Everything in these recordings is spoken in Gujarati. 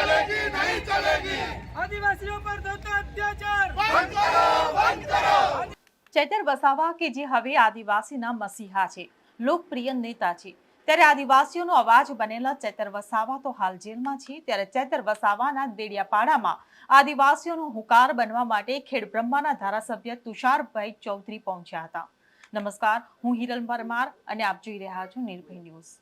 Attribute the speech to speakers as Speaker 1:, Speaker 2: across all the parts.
Speaker 1: चलेगी नहीं चलेगी
Speaker 2: આદિવાસીઓ પર થતા અત્યાચાર
Speaker 1: बंद करो बंद करो
Speaker 3: ચૈતર વસાવા કે જે હવે આદિવાસીના મસીહા છે લોકપ્રિય નેતા છે ત્યારે આદિવાસીઓનો અવાજ બનેલા ચૈતર વસાવા તો હાલ જેલમાં છે ત્યારે ચૈતર વસાવાના દેડિયાપાડામાં આદિવાસીઓનો હુકાર બનવા માટે ખેડબ્રહ્માના ધારાસભ્ય તુષારભાઈ ચૌધરી પહોંચ્યા હતા નમસ્કાર હું હિરલ પરમાર અને આપ જોઈ રહ્યા છો નિર્ભય ન્યૂઝ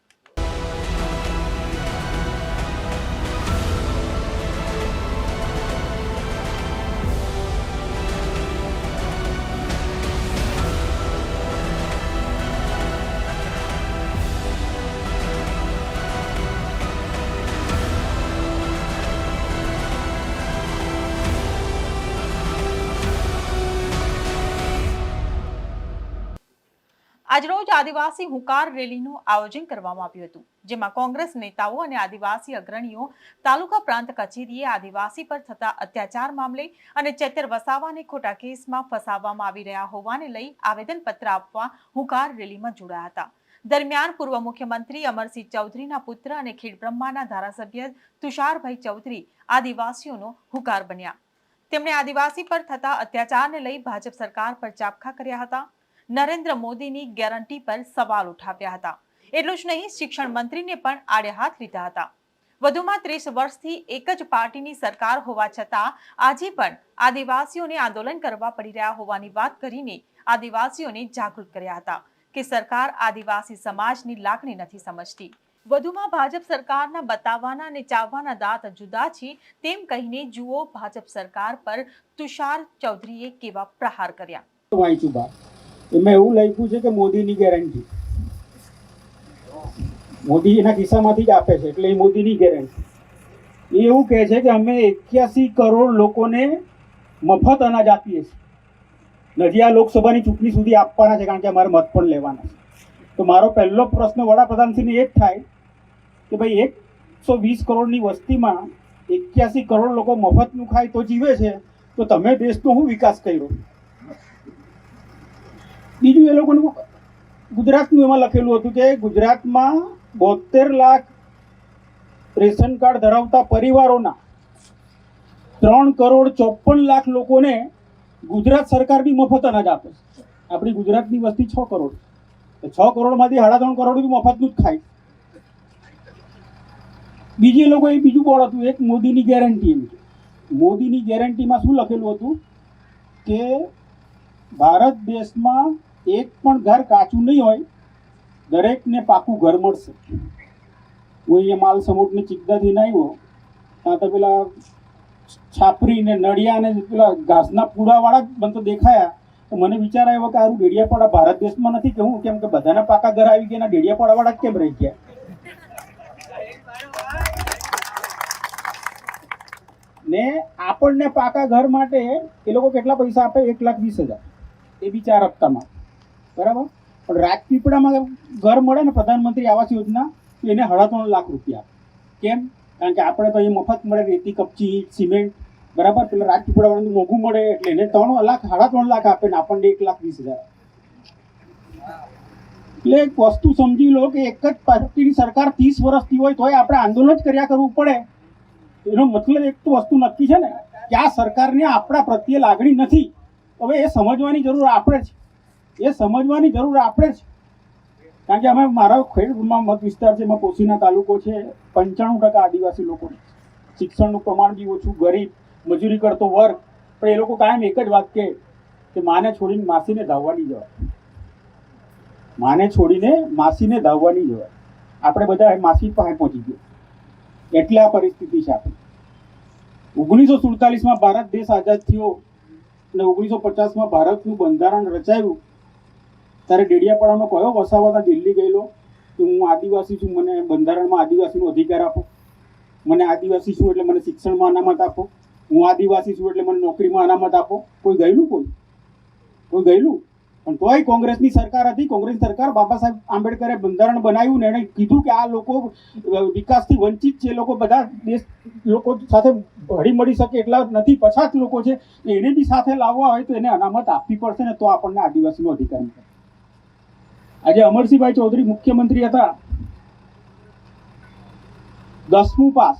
Speaker 3: આજરોજ આદિવાસી હુકાર રેલીનું આયોજન કરવામાં આવ્યું હતું, જેમાં કોંગ્રેસ નેતાઓ અને આદિવાસી અગ્રણીઓ, તાલુકા પ્રાંત કચેરીએ આદિવાસી પર થતા અત્યાચાર મામલે અને ચેતર વસાવાને ખોટા કેસમાં ફસાવવામાં આવી રહ્યા હોવાને લઈ આવેદનપત્ર આપવા હુકાર રેલીમાં જોડાયા હતા. દરમિયાન પૂર્વ મુખ્યમંત્રી અમરસિંહ ચૌધરીના પુત્ર અને ખેડબ્રહ્માના ધારાસભ્ય તુષારભાઈ ચૌધરી આદિવાસીઓનો હુકાર બન્યા. તેમણે આદિવાસી પર થતા અત્યાચારને લઈ ભાજપ સરકાર પર ચાપખા કર્યા હતા. નરેન્દ્ર મોદીની ગેરંટી પર સવાલ ઉઠાવ્યા હતા. એટલું જ નહીં, શિક્ષણ મંત્રીને પણ આડે હાથ લીધા હતા. વધુમાં ત્રીસ વર્ષથી એક જ પાર્ટીની સરકાર હોવા છતાં આજે પણ આદિવાસીઓને આંદોલન કરવા પડી રહ્યા હોવાની વાત કરીને આદિવાસીઓને જાગૃત કર્યા હતા કે સરકાર આદિવાસી સમાજની લાગણી નથી સમજતી. વધુમાં ભાજપ સરકારના બતાવવાના અને ચાવવાના દાંત જુદા છે તેમ કહીને જુઓ ભાજપ સરકાર પર તુષાર ચૌધરીએ કેવા પ્રહાર કર્યા.
Speaker 4: એમાં એવું લખ્યું છે કે મોદીની ગેરંટી. મોદી એના ખિસ્સામાંથી જ આપે છે, એટલે એ મોદીની ગેરંટી. એ એવું કહે છે કે અમે એક્યાસી કરોડ લોકોને મફત અનાજ આપીએ છીએ. નજીયા લોકસભાની ચૂંટણી સુધી આપવાના છે, કારણ કે અમારે મત પણ લેવાના છે. તો મારો પહેલો પ્રશ્ન વડાપ્રધાનશ્રીને એ જ થાય કે ભાઈ એકસો વીસ કરોડની વસ્તીમાં એક્યાસી કરોડ લોકો મફતનું ખાય તો જીવે છે, તો તમે દેશનો શું વિકાસ કર્યો? બીજું એ લોકોનું ગુજરાતનું એમાં લખેલું હતું કે ગુજરાતમાં બોતેર લાખ રેશન કાર્ડ ધરાવતા પરિવારોના ત્રણ કરોડ ચોપન લાખ લોકોને ગુજરાત સરકાર બી મફત અનાજ આપે છે. આપણી ગુજરાતની વસ્તી છ કરોડ છ. કરોડમાંથી સાડા ત્રણ કરોડ મફતનું જ ખાય. બીજી એ લોકોએ બીજું બોર્ડ હતું, એક મોદીની ગેરંટી એમ મોદીની ગેરંટીમાં શું લખેલું હતું કે ભારત દેશમાં એક પણ ઘર કાચું નહીં હોય, દરેકને પાકું ઘર મળશે. હું અહીંયા માલ ચિકદાથી ના આવ્યો ત્યાં તો પેલા છાપરીને નડિયા ને પેલા ઘાસના પૂડાવાળા મને તો દેખાયા. તો મને વિચાર આવ્યો કે આરું ડેડિયાપાડા ભારત દેશમાં નથી કે હું? કેમ કે બધાના પાકા ઘર આવી ગયા ડેડિયાપાડાવાળા જ કેમ રહી ગયા? ને આપણને પાકા ઘર માટે એ લોકો કેટલા પૈસા આપે? એક લાખ વીસ હજાર. એ બી હપ્તામાં. બરાબર? પણ રાજપીપળામાં ઘર મળે ને પ્રધાનમંત્રી આવાસ યોજના એને સાડા ત્રણ લાખ રૂપિયા. કેમ? કારણ કે આપણે તો એ મફત મળે, રેતી, કપચી, સિમેન્ટ, બરાબર? પેલા રાજપીપળાવાળાનું મોંઘું મળે એટલે એને ત્રણ લાખ, સાડા ત્રણ લાખ આપે ને આપણને એક લાખ વીસ હજાર. એટલે એક વસ્તુ સમજી લો કે એક જ પાર્ટીની સરકાર ત્રીસ વર્ષથી હોય તોય આપણે આંદોલન જ કર્યા કરવું પડે. એનો મતલબ એક તો વસ્તુ નક્કી છે ને, કે આ સરકારને આપણા પ્રત્યે લાગણી નથી. હવે એ સમજવાની જરૂર આપણે છે એ સમજવાની જરૂર આપણે છે કારણ કે અમે મારા ખેડમાં મત વિસ્તાર છે, એમાં કોશીના તાલુકો છે, પંચાણું ટકા આદિવાસી લોકો શિક્ષણનું પ્રમાણ બી ઓછું, ગરીબ, મજૂરી કરતો વર્ગ. પણ એ લોકો કાયમ એક જ વાત કહે કે માને છોડીને માસીને ધાવવાની જવાય. માને છોડીને માસીને ધાવવાની જવાય. આપણે બધા માસી પાસે પહોંચી ગયા. એટલે આ પરિસ્થિતિ છે આપણી. ઓગણીસો સુડતાલીસમાં ભારત દેશ આઝાદ થયો અને ઓગણીસો પચાસમાં ભારતનું બંધારણ રચાયું. ત્યારે ડેડિયાપાડાનો કયો વસાવાતા દિલ્હી ગયેલો. કે હું આદિવાસી છું. મને બંધારણમાં આદિવાસીનો અધિકાર આપો. મને આદિવાસી છું એટલે મને શિક્ષણમાં અનામત આપો. હું આદિવાસી છું એટલે મને નોકરીમાં અનામત આપો. કોઈ ગયેલું કોઈ? કોઈ ગયેલું? પણ તોય કોંગ્રેસની સરકાર હતી. કોંગ્રેસ સરકાર બાબા સાહેબ આંબેડકરે બંધારણ બનાવ્યું ને એણે કીધું કે આ લોકો વિકાસથી વંચિત છે. લોકો બધા દેશ લોકો સાથે ભળી મળી શકે એટલા નથી. પછાત લોકો છે. એને બી સાથે લાવવા હોય તો એને અનામત આપવી પડશે ને તો આપણને આદિવાસીનો અધિકાર મળે. આજે અમરસિંહભાઈ ચૌધરી મુખ્યમંત્રી હતા. દસમું પાસ.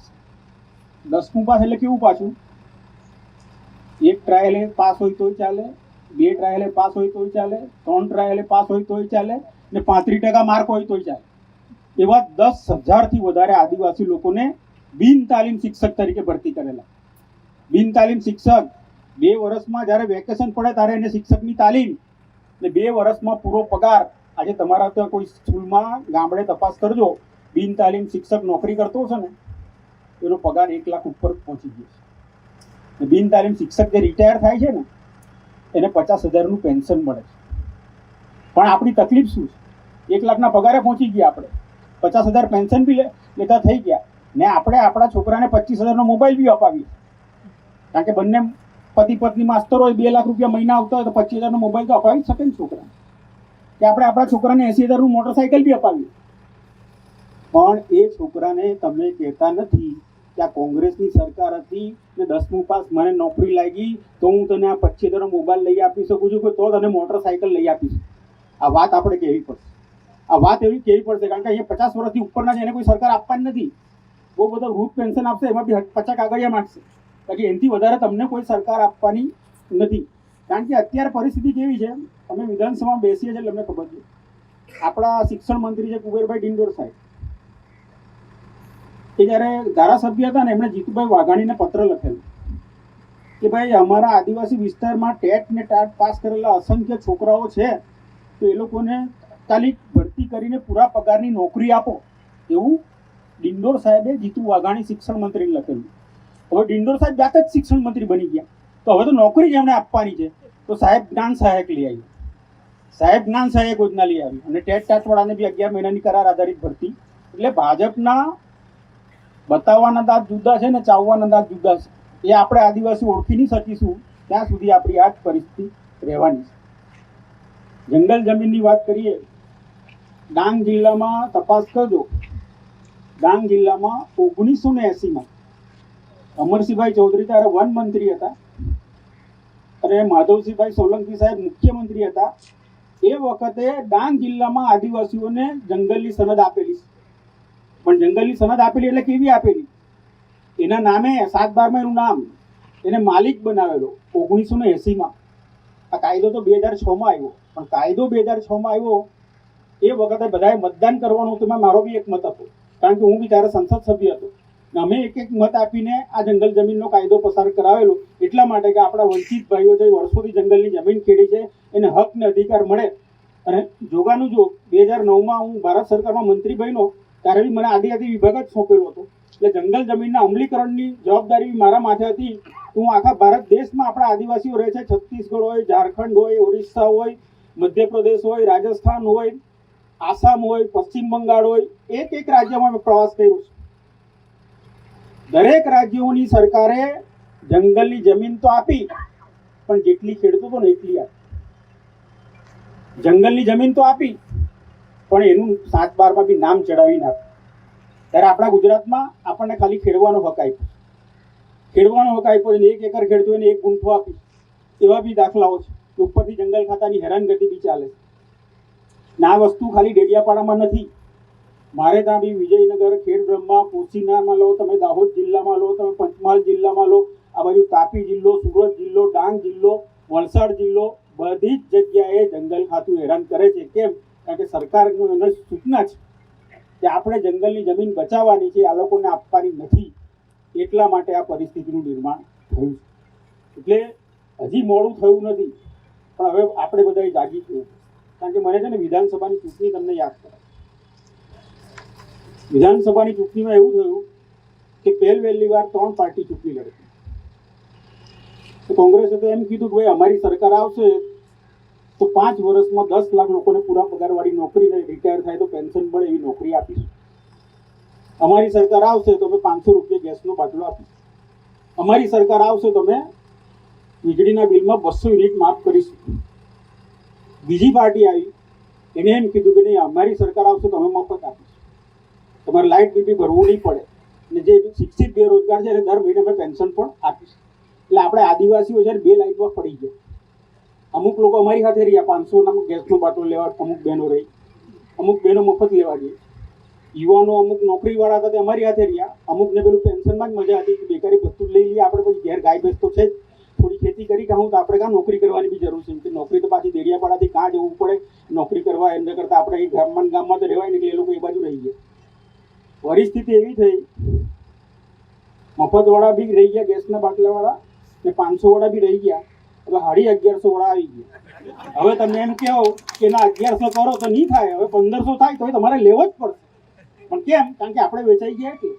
Speaker 4: દસમું પાસ એટલે કેવું પાછું? એક ટ્રાયલે પાસ હોય તોય ચાલે, બે ટ્રાયલે પાસ હોય તોય ચાલે, ત્રણ ટ્રાયલે પાસ હોય તોય ચાલે, ને પાંત્રીસ ટકા માર્ક હોય તોય ચાલે. એવા દસ હજારથી વધારે આદિવાસી લોકોને બિન તાલીમ શિક્ષક તરીકે ભરતી કરેલા. બિન તાલીમ શિક્ષક. બે વર્ષમાં જ્યારે વેકેશન પડે ત્યારે એને શિક્ષકની તાલીમ. ને બે વર્ષમાં પૂરો પગાર. આજે તમારા તો કોઈ સ્કૂલમાં ગામડે તપાસ કરજો. બિન તાલીમ શિક્ષક નોકરી કરતો હશે ને, એનો પગાર એક લાખ ઉપર પહોંચી ગયો છે. બિન તાલીમ શિક્ષક જે રિટાયર થાય છે ને, એને પચાસ હજારનું પેન્શન મળે છે. પણ આપણી તકલીફ શું છે? એક લાખના પગારે પહોંચી ગયા આપણે. પચાસ હજાર પેન્શન બી લેતા થઈ ગયા. ને આપણે આપણા છોકરાને પચીસ હજારનો મોબાઈલ બી અપાવીએ. કારણ કે બંને પતિ પત્ની માસ્તર હોય, બે લાખ રૂપિયા મહિના આવતા હોય તો પચીસ હજારનો મોબાઈલ તો અપાવી શકે ને છોકરાને. કે આપણે આપણા છોકરાને એસી હજારનું મોટરસાઇકલ બી અપાવીએ પણ એ છોકરાને તમે કહેતા નથી કે આ કોંગ્રેસની સરકાર હતી ને દસમું પાસ મને નોકરી લાગી, તો હું તને આ પચીસ હજારનો મોબાઈલ લઈ આપી શકું છું કે તો તને મોટરસાઇકલ લઈ આપીશ આ વાત આપણે કહેવી પડશે. આ વાત એવી કહેવી પડશે કારણ કે અહીંયા પચાસ વર્ષથી ઉપરના છે, એને કોઈ સરકાર આપવાની નથી. બહુ બધો વૃદ્ધ પેન્શન આપશે, એમાં બી પચાસ કાગળિયા માંગશે. બાકી એનાથી વધારે તમને કોઈ સરકાર આપવાની નથી. કારણ કે અત્યારે પરિસ્થિતિ કેવી છે? અમે વિધાનસભામાં બેસીએ છીએ એટલે અમને ખબર છે. આપણા શિક્ષણ મંત્રી છે કુબેરભાઈ ડિંડોર સાહેબ. એ જ્યારે ધારાસભ્ય હતા ને, એમણે જીતુભાઈ વાઘાણીને પત્ર લખેલો કે ભાઈ, અમારા આદિવાસી વિસ્તારમાં ટેટ ને ટાટ પાસ કરેલા અસંખ્ય છોકરાઓ છે, તો એ લોકોને તાત્કાલિક ભરતી કરીને પૂરા પગારની નોકરી આપો. એવું ડિંડોર સાહેબે જીતુ વાઘાણી શિક્ષણ મંત્રીને લખેલું. હવે ડિંડોર સાહેબ જાતે જ શિક્ષણ મંત્રી બની ગયા. તો હવે તો નોકરી જ એમણે આપવાની છે. તો સાહેબ જ્ઞાન સહાયક લઈ આવી સાહેબ જ્ઞાન સહાયક યોજના લઈ આવી. અને ટેટ ટાટવાળાને બી અગિયાર મહિનાની કરાર આધારિત ભરતી. એટલે ભાજપના બતાવવાના દાંત જુદા છે ને ચાવવાના દાંત જુદા છે. એ આપણે આદિવાસી ઓળખી નહીં શકીશું. ત્યાં સુધી આપણી આ જ પરિસ્થિતિ રહેવાની છે. જંગલ જમીનની વાત કરીએ, ડાંગ જિલ્લામાં તપાસ કરજો. ડાંગ જિલ્લામાં ઓગણીસો ને એસીમાં અમરસિંહભાઈ ચૌધરી ત્યારે વન મંત્રી હતા. અને માધવસિંહભાઈ સોલંકી સાહેબ મુખ્યમંત્રી હતા. એ વખતે ડાંગ જિલ્લામાં આદિવાસીઓને જંગલની સનદ આપેલી. પણ જંગલની સનદ આપેલી એટલે કેવી આપેલી? એના નામે સાત બારમાં એનું નામ એને માલિક બનાવેલો ઓગણીસો ને એસીમાં. આ કાયદો તો બે હજાર છમાં આવ્યો. પણ કાયદો બે હજાર છમાં આવ્યો એ વખતે બધાએ મતદાન કરવાનું હતું મારો બી એક મત હતો. કારણ કે હું બી ત્યારે સંસદ સભ્ય હતો. ને અમે એક એક મત આપીને આ જંગલ જમીનનો કાયદો પસાર કરાવેલો. એટલા માટે કે આપણા વંચિત ભાઈઓ જે વર્ષોથી જંગલની જમીન ખેડી છે એને હક ને અધિકાર મળે. અને જોગાનું જો બે હજાર નવમાં હું ભારત સરકારમાં મંત્રી બન્યો, ત્યારે બી મને આદિજાતિ વિભાગ જ સોંપેલો હતો. એટલે જંગલ જમીનના અમલીકરણની જવાબદારી મારા માથે હતી. હું આખા ભારત દેશમાં આપણા આદિવાસીઓ રહે છે. છત્તીસગઢ હોય, ઝારખંડ હોય, ઓરિસ્સા હોય, મધ્યપ્રદેશ હોય, રાજસ્થાન હોય, આસામ હોય, પશ્ચિમ બંગાળ હોય, એક એક રાજ્યમાં મેં પ્રવાસ કર્યો છે. દરેક રાજ્યોની સરકારે જંગલની જમીન તો આપી, પણ જેટલી ખેડતો હતો ને એટલી આપી. જંગલની જમીન તો આપી, પણ એનું સાત બારમાં બી નામ ચડાવીને આપ્યું ત્યારે આપણા ગુજરાતમાં આપણને ખાલી ખેડવાનો હક આપ્યો. ખેડવાનો હક આપ્યો એને એક એકર ખેડતો એને એક ગુંઠો આપી. એવા બી દાખલાઓ છે ઉપરથી જંગલ ખાતાની હેરાનગતિ બી ચાલે છે. ના વસ્તુ ખાલી ડેડિયાપાડામાં નથી. મારે ત્યાં બી વિજયનગર, ખેડ બ્રહ્મા, કોશીનામાં લો, તમે દાહોદ જિલ્લામાં લો, તમે પંચમહાલ જિલ્લામાં લો, આ બાજુ તાપી જિલ્લો, સુરત જિલ્લો, ડાંગ જિલ્લો, વલસાડ જિલ્લો, બધી જ જંગલ ખાતું હેરાન કરે છે. કેમ? કારણ કે સરકારનું એને સૂચના છે કે આપણે જંગલની જમીન બચાવવાની છે, આ લોકોને આપવાની નથી. એટલા માટે આ પરિસ્થિતિનું નિર્માણ થયું છે. એટલે હજી મોડું થયું નથી. પણ હવે આપણે બધાએ જાગી જવું કારણ કે મને છે ને વિધાનસભાની ચૂંટણી તમને યાદ કરાય વિધાનસભાની ચૂંટણીમાં એવું થયું કે પહેલ વહેલી વાર ત્રણ પાર્ટી ચૂંટણી લડતી કોંગ્રેસે તો એમ કીધું કે ભાઈ અમારી સરકાર આવશે તો પાંચ વર્ષમાં દસ લાખ લોકોને પૂરા પગારવાળી નોકરી રિટાયર થાય તો પેન્શન મળે એવી નોકરી આપીશું. અમારી સરકાર આવશે તો અમે પાંચસો રૂપિયા ગેસનો બાટલો આપીશું. અમારી સરકાર આવશે તો અમે વીજળીના બિલમાં બસો યુનિટ માફ કરીશું. બીજી પાર્ટી આવી, એને એમ કીધું કે નહીં, અમારી સરકાર આવશે તો અમે મફત આપીશું. તમારે લાઇટ બિલ બી ભરવું નહીં પડે. અને જે શિક્ષિત બેરોજગાર છે એને દર મહિને અમે પેન્શન પણ આપીશું. એટલે આપણે આદિવાસીઓ છે બે લાઇટમાં પડી ગયા. અમુક લોકો અમારી સાથે રહ્યા, પાંચસો ના ગેસનો બાટલો લેવા, અમુક બહેનો રહી. અમુક બહેનો મફત લેવા ગઈ. યુવાનો અમુક નોકરીવાળા હતા તે અમારી સાથે રહ્યા. અમુકને પેલું પેન્શનમાં જ મજા હતી કે બેકારી વસ્તુ લઈ લઈએ, આપણે પછી ઘેર ગાય ભેંસ તો છે જ. થોડી ખેતી કરી કાં તો આપણે કાં નોકરી કરવાની બી જરૂર છે? કે નોકરી તો પાછી દેડિયાપાડાથી કાં જવું પડે. નોકરી કરવા એના કરતાં આપણે એ ગામમાં ગામમાં તો રહેવાય ને એ લોકો એ બાજુ રહી ગયા. પરિસ્થિતિ એવી થઈ. મફતવાળા બી રહી ગયા ગેસના બાટલાવાળા. ને પાંચસોવાળા બી રહી ગયા. હવે સાડી અગિયારસો વાળા આવી ગયા. હવે તમે એમ કહો કે ના, અગિયારસો કરો તો નહીં થાય. હવે પંદરસો થાય તો તમારે લેવો જ પડશે. પણ કેમ? કારણ કે આપણે વેચાઈ ગયા એટલે.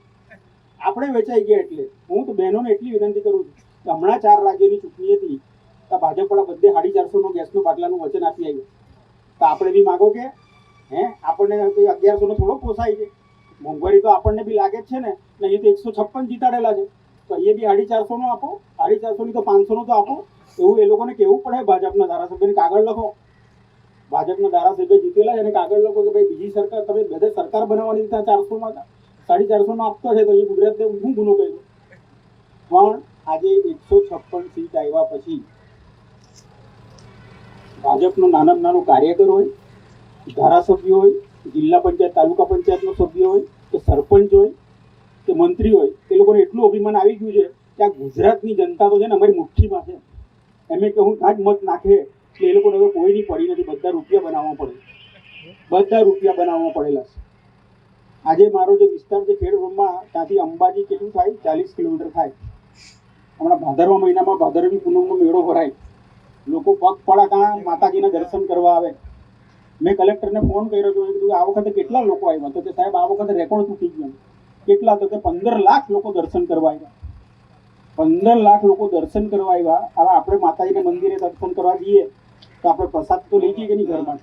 Speaker 4: આપણે વેચાઈ ગયા એટલે. હું તો બહેનોને એટલી વિનંતી કરું છું કે હમણાં ચાર રાજ્યોની ચૂંટણી હતી, તો ભાજપવાળા બધે સાડી ચારસોનો ગેસનો બાટલાનું વચન આપી આવ્યું. તો આપણે બી માગો કે, હે, આપણને અગિયારસોનો થોડો પોસાય છે. મોંઘવારી તો આપણને બી લાગે જ છે ને. ને અહીં તો એકસો છપ્પન જીતાડેલા છે. તો અહીંયા બી સાડી ચારસોનો આપો સાડી ચારસોની તો પાંચસોનો તો આપો. એવું એ લોકોને કહેવું પડે, ભાજપના ધારાસભ્યને કાગળ લખો. ભાજપના ધારાસભ્ય જીતેલા અને કાગળ લખો કે ભાઈ બીજી સરકાર, તમે બધે સરકાર બનાવવાની ત્યાં ચારસોમાં સાડી ચારસોમાં આપતો છે, તો એ ગુજરાતને હું ગુનો કર્યો. પણ આજે એકસો છપ્પન સીટ આવ્યા પછી ભાજપનો નાનામાં નાનો કાર્યકર હોય, ધારાસભ્ય હોય, જિલ્લા પંચાયત, તાલુકા પંચાયતનો સભ્ય હોય, કે સરપંચ હોય, કે મંત્રી હોય, એ લોકોને એટલું અભિમાન આવી ગયું છે કે આ ગુજરાતની જનતા તો છે ને અમારી મુઠ્ઠીમાં છે. એમ કે હું ત્યાં જ મત નાખે એટલે એ લોકોને હવે કોઈની પડી નથી. બધા રૂપિયા બનાવવા પડે. બધા રૂપિયા બનાવવા પડેલા છે. આજે મારો જે વિસ્તાર છે ખેડબ્રહ્મા ત્યાંથી અંબાજી કેટલું થાય? ચાલીસ કિલોમીટર થાય. હમણાં ભાદરવા મહિનામાં ભાદરવી પૂનમનો મેળો ભરાય. લોકો પગપાળા ત્યાં માતાજીના દર્શન કરવા આવે. મેં કલેક્ટરને ફોન કર્યો તો કીધું આ વખતે કેટલા લોકો આવ્યા? તો કે સાહેબ, આ વખતે રેકોર્ડ તૂટી ગયો. કેટલા? તો કે પંદર લાખ લોકો દર્શન કરવા આવ્યા. પંદર લાખ લોકો દર્શન કરવા આવ્યા. હવે આપણે માતાજીના મંદિરે દર્શન કરવા જઈએ, તો આપણે પ્રસાદ તો લઈ જઈએ કે નહીં ઘરમાં?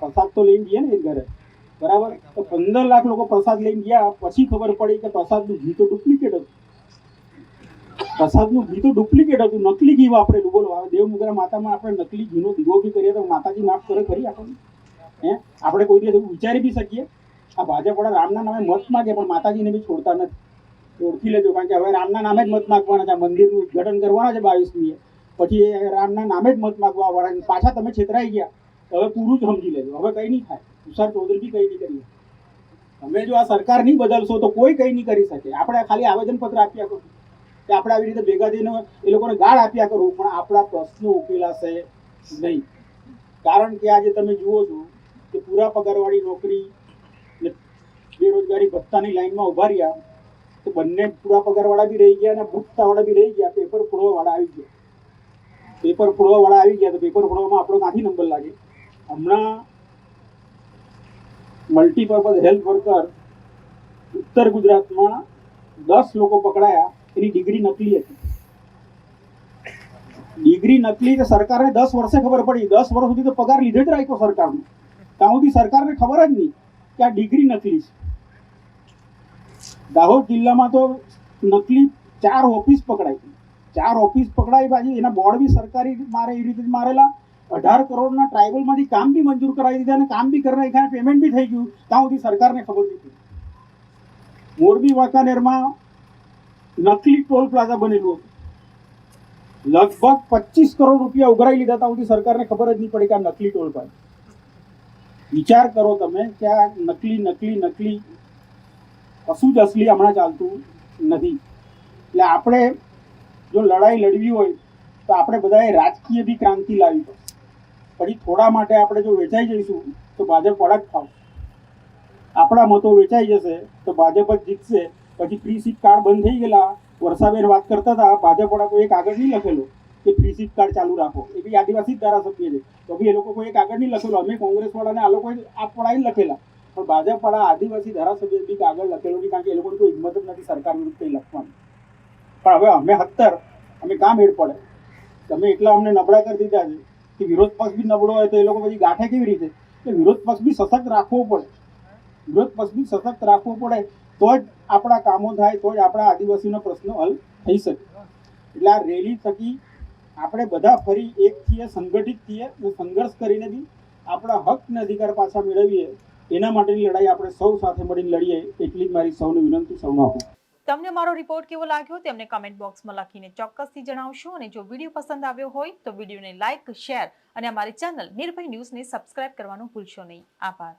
Speaker 4: પ્રસાદ તો લઈને જઈએ ને એ ઘરે. બરાબર? તો પંદર લાખ લોકો પ્રસાદ લઈને ગયા. પછી ખબર પડી કે પ્રસાદનું ઘી તો ડુપ્લિકેટ હતું. પ્રસાદનું ઘી તો ડુપ્લિકેટ હતું. નકલી ઘી વાપરેલું બોલો, હવે દેવમુગરા માતામાં આપણે નકલી ઘીનો દીવો બી કરીએ તો માતાજી માફ કરે કરી આપણને? હે? આપણે કોઈ દિવસ એવું વિચારી બી શકીએ? આ ભાજપવાળા રામના નામે મત માગે, પણ માતાજીને બી છોડતા નથી. ઓળખી લેજો, કારણ કે હવે રામના નામે જ મત માગવાના છે. મંદિરનું ઉદઘાટન કરવાના છે બાવીસમીએ પછી એ રામના નામે જ મત માગવા વાળા પાછા તમે છેતરાઈ ગયા. હવે પૂરું જ સમજી લેજો. હવે કંઈ નહીં થાય. તુષાર ચૌધરી બી કંઈ નહીં કરી તમે જો આ સરકાર નહીં બદલશો તો કોઈ કંઈ નહીં કરી શકે. આપણે ખાલી આવેદનપત્ર આપ્યા કરું. કે આપણે આવી રીતે ભેગા થઈને એ લોકોને ગાળ આપ્યા કરું, પણ આપણા પ્રશ્નો ઉકેલાશે નહીં. કારણ કે આજે તમે જુઓ છો કે પૂરા પગારવાળી નોકરી બેરોજગારી ભત્તાની લાઈનમાં ઊભા રહ્યા. તો બંને પૂરા પગારવાળા બી રહી ગયા અને ભૂખતાવાળા બી રહી ગયા. પેપર ફોડવાવાળા આવી ગયા. પેપર ફોડવાવાળા આવી ગયા તો પેપર ફોડવામાં આપણો ક્યાંથી નંબર લાગે. હમણાં મલ્ટીપર્પઝ હેલ્થ વર્કર ઉત્તર ગુજરાતમાં દસ લોકો પકડાયા. એની ડિગ્રી નકલી હતી. ડિગ્રી નકલી કે સરકારને દસ વર્ષે ખબર પડી. દસ વર્ષ સુધી તો પગાર લીધે જ રાખ્યો સરકારનો. ત્યાં સુધી સરકારને ખબર જ નહીં કે આ ડિગ્રી નકલી છે. દાહોદ જિલ્લામાં તો નકલી ચાર ઓફિસ પકડાઈ ચાર ઓફિસ પકડાઈ પાછી એના બોર્ડ બી સરકારી મારે એવી રીતે મારેલા. અઢાર કરોડના ટ્રાઇબલમાંથી કામ બી મંજૂર કરાવી દીધા અને કામ બી કરી નાખ્યા પેમેન્ટ બી થઈ ગયું. ત્યાં સુધી સરકારને ખબર નથી મોરબી, વાંકાનેરમાં નકલી ટોલ પ્લાઝા બનેલું હતું. લગભગ પચીસ કરોડ રૂપિયા ઉઘરાઈ લીધા. ત્યાં સુધી સરકારને ખબર જ નહીં પડી કે આ નકલી ટોલ પ્લાઝા વિચાર કરો તમે કે આ નકલી નકલી નકલી કશું જ અસલી હમણાં ચાલતું નથી. એટલે આપણે જો લડાઈ લડવી હોય, તો આપણે બધાએ રાજકીય બી ક્રાંતિ લાવવી પડશે. પછી થોડા માટે આપણે જો વેચાઈ જઈશું, તો ભાજપ અડક થાવ આપણા મતો વેચાઈ જશે, તો ભાજપ જ જીતશે. પછી ફ્રી સીટ કાર્ડ બંધ થઈ ગયેલા. વર્ષાબેન વાત કરતા હતા, ભાજપ વડા એક આગળ નહીં લખેલો, કે ફ્રી સીટ કાર્ડ ચાલુ રાખો. એ બી આદિવાસી જ ધારાસભ્ય છે. તો બી એ લોકો કોઈ એક આગળ નહીં લખેલો. અમે કોંગ્રેસવાળાને આ લોકોએ આપવાળા લખેલા. પણ ભાજપ વાળા આદિવાસી ધારાસભ્ય બી આગળ લખેલો કે કારણ કે એ લોકોની કોઈ હિંમત જ નથી સરકાર વિરુદ્ધ કંઈ લખવાની. પણ હવે અમે હત્તર, અમે કામ હેડ પડે. તમે એટલા અમને નબળા કરી દીધા છે કે વિરોધ પક્ષ બી નબળો હોય તો એ લોકો પછી ગાંઠે કેવી રીતે? કે વિરોધ પક્ષ બી સશક્ત રાખવો પડે. વિરોધ પક્ષ બી સશક્ત રાખવો પડે તો જ આપણા કામો થાય, તો જ આપણા આદિવાસીનો પ્રશ્ન હલ થઈ શકે. એટલે આ રેલી થકી આપણે બધા ફરી એક થઈએ સંગઠિત થઈએ અને સંઘર્ષ કરીને બી આપણા હક અને અધિકાર પાછા મેળવીએ. એના માટેની લડાઈ આપણે સૌ સાથે મળીને લડીએ, એટલી જ મારી સૌને વિનંતી, સૌનો આપું
Speaker 3: તમને મારો રિપોર્ટ કેવો લાગ્યો, તેમને કમેન્ટ બોક્સમાં લખીને ચોક્કસથી જણાવશો અને જો વીડિયો પસંદ આવ્યો હોય, તો વિડીયોને લાઇક શેર અને અમારી ચેનલ નિર્ભય ન્યૂઝને સબસ્ક્રાઇબ કરવાનું ભૂલશો નહીં. આભાર.